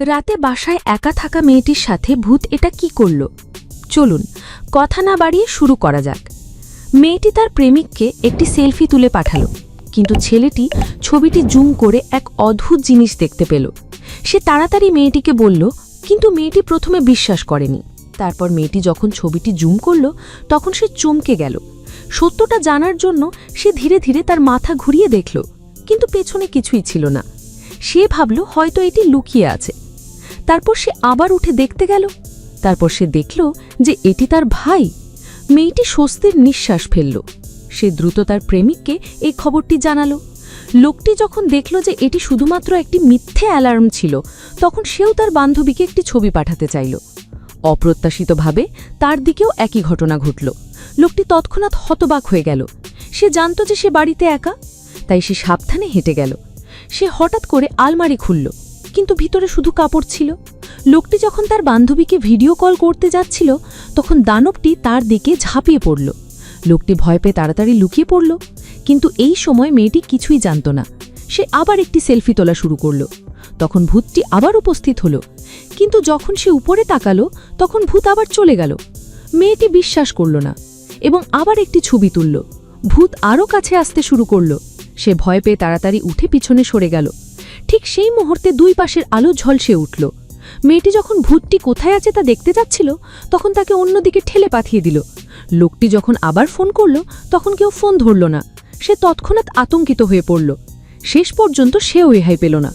রাতে বাসায় একা থাকা মেয়েটির সাথে ভূত এটা কি করল? চলুন, কথা না বাড়িয়ে শুরু করা যাক। মেয়েটি তার প্রেমিককে একটি সেলফি তুলে পাঠালো, কিন্তু ছেলেটি ছবিটি জুম করে এক অদ্ভুত জিনিস দেখতে পেল। সে তাড়াতাড়ি মেয়েটিকে বলল, কিন্তু মেয়েটি প্রথমে বিশ্বাস করেনি। তারপর মেয়েটি যখন ছবিটি জুম করল, তখন সে চমকে গেল। সত্যটা জানার জন্য সে ধীরে ধীরে তার মাথা ঘুরিয়ে দেখল, কিন্তু পেছনে কিছুই ছিল না। সে ভাবল, হয়তো এটি লুকিয়ে আছে। তারপর সে আবার উঠে দেখতে গেল। তারপর সে দেখল যে এটি তার ভাই। মেয়েটি স্বস্তির নিঃশ্বাস ফেলল। সে দ্রুত তার প্রেমিককে এই খবরটি জানালো। লোকটি যখন দেখল যে এটি শুধুমাত্র একটি মিথ্যে অ্যালার্ম ছিল, তখন সেও তার বান্ধবীকে একটি ছবি পাঠাতে চাইল। অপ্রত্যাশিতভাবে তার দিকেও একই ঘটনা ঘটল। লোকটি তৎক্ষণাৎ হতবাক হয়ে গেল। সে জানত যে সে বাড়িতে একা, তাই সে সাবধানে হেঁটে গেল। সে হঠাৎ করে আলমারি খুলল। কিন্তু ভিতরে শুধু কাপড় ছিল। লোকটি যখন তার বান্ধবীকে ভিডিও কল করতে যাচ্ছিল, তখন দানবটি তার দিকে ঝাঁপিয়ে পড়ল। লোকটি ভয় পেয়ে তাড়াতাড়ি লুকিয়ে পড়ল, কিন্তু এই সময় মেয়েটি কিছুই জানত না। সে আবার একটি সেলফি তোলা শুরু করল। তখন ভূতটি আবার উপস্থিত হল। কিন্তু যখন সে উপরে তাকালো, তখন ভূত আবার চলে গেল। মেয়েটি বিশ্বাস করল না এবং আবার একটি ছবি তুলল। ভূত আরও কাছে আসতে শুরু করল। সে ভয় পেয়ে তাড়াতাড়ি উঠে পিছনে সরে গেল। ঠিক সেই মুহূর্তে দুই পাশের আলো ঝলসে উঠল। মেয়েটি যখন ভূতটি কোথায় আছে তা দেখতে যাচ্ছিল, তখন তাকে অন্যদিকে ঠেলে পাঠিয়ে দিল। লোকটি যখন আবার ফোন করল, তখন কেউ ফোন ধরল না। সে তৎক্ষণাৎ আতঙ্কিত হয়ে পড়ল। শেষ পর্যন্ত সেও রেহাই পেল না।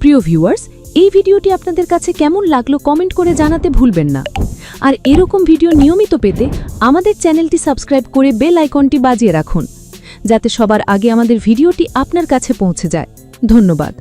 প্রিয় ভিউয়ার্স, এই ভিডিওটি আপনাদের কাছে কেমন লাগল কমেন্ট করে জানাতে ভুলবেন না। আর এরকম ভিডিও নিয়মিত পেতে আমাদের চ্যানেলটি সাবস্ক্রাইব করে বেল আইকনটি বাজিয়ে রাখুন, যাতে সবার আগে আমাদের ভিডিওটি আপনার কাছে পৌঁছে যায়। ধন্যবাদ।